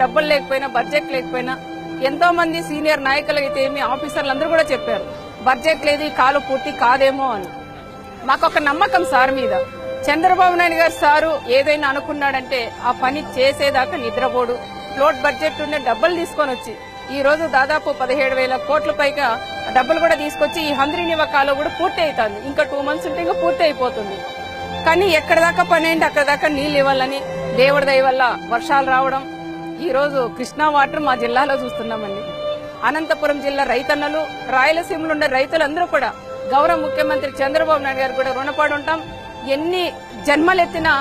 డబ్బులు లేకపోయినా బడ్జెట్ లేకపోయినా ఎంతో మంది సీనియర్ నాయకులు అయితే ఏమి ఆఫీసర్లు అందరూ కూడా చెప్పారు బడ్జెట్ లేదు ఈ కాలు పూర్తి కాదేమో అని. మాకు ఒక నమ్మకం సార్ మీద. చంద్రబాబు నాయుడు గారు సారు ఏదైనా అనుకున్నాడంటే ఆ పని చేసేదాకా నిద్రపోడు. ఫ్లోట్ బడ్జెట్ ఉండే డబ్బులు తీసుకొని వచ్చి ఈ రోజు దాదాపు పదిహేడు వేల కోట్ల పైగా డబ్బులు కూడా తీసుకొచ్చి ఈ హంద్రి కాలం కూడా పూర్తి అవుతుంది ఇంకా టూ మంత్స్ ఉంటే ఇంకా పూర్తి అయిపోతుంది కానీ ఎక్కడ దాకా పని అయింది అక్కడ దాకా నీళ్ళు ఇవ్వాలని దేవుడి దయ వల్ల వర్షాలు రావడం ఈరోజు కృష్ణా వాటర్ మా జిల్లాలో చూస్తున్నామండి. అనంతపురం జిల్లా రైతన్నలు రాయలసీమలో ఉండే రైతులందరూ కూడా గౌరవ ముఖ్యమంత్రి చంద్రబాబు నాయుడు గారు కూడా రుణపడి ఉంటాం. ఎన్ని జన్మలెత్తినా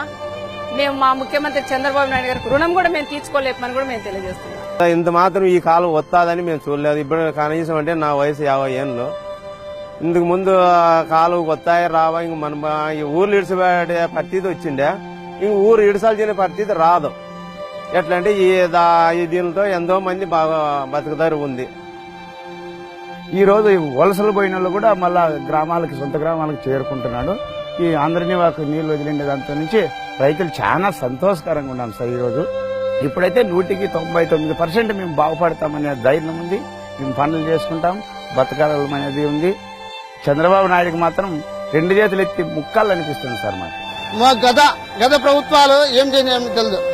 మేము మా ముఖ్యమంత్రి చంద్రబాబు నాయుడు గారికి రుణం కూడా మేము తీర్చుకోలేమని కూడా మేము తెలియజేస్తున్నాం. ఇంత మాత్రం ఈ కాలం వస్తాదని మేము చూడలేదు. ఇప్పుడు కనీసం అంటే నా వయసు యాభై ఏళ్ళు. ఇందుకు ముందు కాలు వస్తాయి రావా ఇంక మన ఈ ఊర్లు ఇడిచిపెట్టే పరిస్థితి వచ్చిండే. ఇంక ఊరు ఇడిసాల్సిన పరిస్థితి రాదు. ఎట్లా అంటే ఈ దా- ఈ దీనితో ఎంతో మంది బాగా బతుకుదారు ఉంది. ఈరోజు వలసలు పోయిన వాళ్ళు కూడా మళ్ళా గ్రామాలకి సొంత గ్రామాలకు చేరుకుంటున్నాడు. ఈ అందరినీ వాళ్ళకి నీళ్ళు వదిలిండే దాంతో నుంచి రైతులు చాలా సంతోషకరంగా ఉన్నాం సార్ ఈ రోజు. ఇప్పుడైతే నూటికి తొంభై తొమ్మిది పర్సెంట్ మేము బాగుపడతామనే ధైర్యం ఉంది. మేము పనులు చేసుకుంటాం బతకాలనేది ఉంది. చంద్రబాబు నాయుడుకి మాత్రం రెండు చేతులు ఎత్తి ముక్కలు అనిపిస్తుంది సార్ మాకు. మా గత గత ప్రభుత్వాలు ఏం చేయలేమో తెలియదు.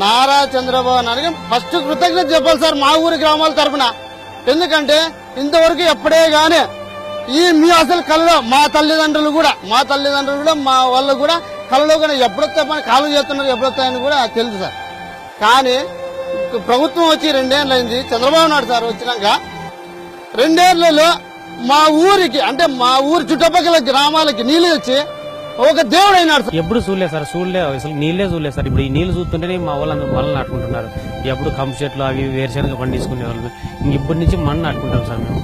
నారా చంద్రబాబు నాయుడు ఫస్ట్ కృతజ్ఞత చెప్పాలి సార్ మా ఊరి గ్రామాల తరఫున ఎందుకంటే ఇంతవరకు ఎప్పుడే గానీ ఈ మీ అసలు కళ్ళలో మా తల్లిదండ్రులు కూడా మా తల్లిదండ్రులు కూడా మా వాళ్ళు కూడా కళ్ళలో కూడా ఎప్పుడొస్తే పని కాలు చేస్తున్నారు ఎప్పుడొస్తాయని కూడా తెలుసు సార్. కానీ ప్రభుత్వం వచ్చి రెండేళ్ళు అయింది చంద్రబాబు నాయుడు సార్ వచ్చినాక రెండేళ్ళలో మా ఊరికి అంటే మా ఊరి చుట్టుపక్కల గ్రామాలకి నీళ్ళు వచ్చి ఒక దేవుడు అయినాడు ఎప్పుడు చూడలేదు సార్ చూడలే. అసలు నీళ్ళే చూడలేదు సార్. ఇప్పుడు ఈ నీళ్ళు చూస్తుంటేనే మా వాళ్ళందరూ మళ్ళీ నాటుకుంటున్నారు. ఎప్పుడు కంప చెట్లు అవి వేరుశనగ పండించుకునే వాళ్ళు. ఇప్పటి నుంచి మಣ್ಣు నాటుకుంటాం సార్ మేము.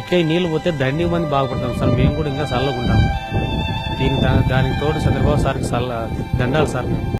ఇట్లా నీళ్ళు పోతే దండి మంది బాగుపడతాం సార్. మేము కూడా ఇంకా చల్లకుంటాం దీనికి దానికి తోడు చంద్రబాబు సార్కి చల్ల దండాలి సార్ మేము.